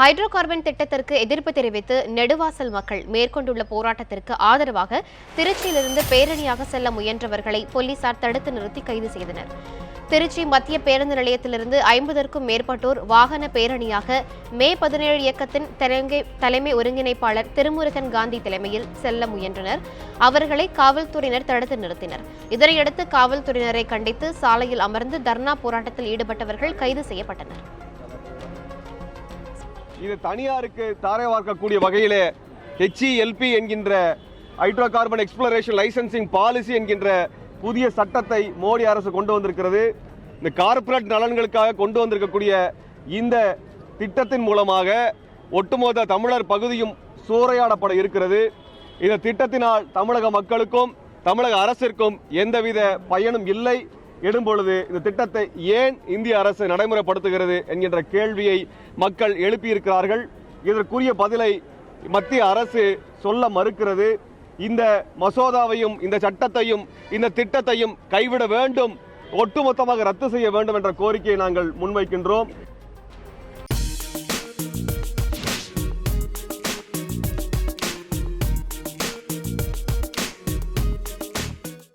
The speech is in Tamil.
ஹைட்ரோ கார்பன் திட்டத்திற்கு எதிர்ப்பு தெரிவித்து நெடுவாசல் மக்கள் மேற்கொண்டுள்ள போராட்டத்திற்கு ஆதரவாக திருச்சியிலிருந்து பேரணியாக செல்ல முயன்றவர்களை போலீசார் தடுத்து நிறுத்தி கைது செய்தனர். திருச்சி மத்திய பேருந்து நிலையத்திலிருந்து ஐம்பதற்கும் மேற்பட்டோர் வாகன பேரணியாக மே பதினேழு இயக்கத்தின் தலைமை தலைமை ஒருங்கிணைப்பாளர் திருமுருகன் காந்தி தலைமையில் செல்ல முயன்றனர். அவர்களை காவல்துறையினர் தடுத்து நிறுத்தினர். இதனையடுத்து காவல்துறையினரை கண்டித்து சாலையில் அமர்ந்து தர்ணா போராட்டத்தில் ஈடுபட்டவர்கள் கைது செய்யப்பட்டனர். இது தனியாருக்கு தாரை வார்க்கக்கூடிய வகையிலே ஹெச்இஎல்பி என்கின்ற hydro carbon exploration licensing policy என்கின்ற புதிய சட்டத்தை மோடி அரசு கொண்டு வந்திருக்கிறது. இந்த கார்ப்பரேட் நலன்களுக்காக கொண்டு வந்திருக்கக்கூடிய இந்த திட்டத்தின் மூலமாக ஒட்டுமொத்த தமிழர் பகுதியும் சூறையாடப்பட இருக்கிறது. இந்த திட்டத்தினால் தமிழக மக்களுக்கும் தமிழக அரசிற்கும் எந்தவித பயனும் இல்லை. இடும்பொழுது இந்த திட்டத்தை ஏன் இந்திய அரசு நடைமுறைப்படுத்துகிறது என்கின்ற கேள்வியை மக்கள் எழுப்பியிருக்கிறார்கள். இதற்குரிய பதிலை மத்திய அரசு சொல்ல மறுக்கிறது. இந்த மசோதாவையும் இந்த சட்டத்தையும் இந்த திட்டத்தையும் கைவிட வேண்டும். ஒட்டுமொத்தமாக ரத்து செய்ய வேண்டும் என்ற கோரிக்கையை நாங்கள் முன்வைக்கின்றோம்.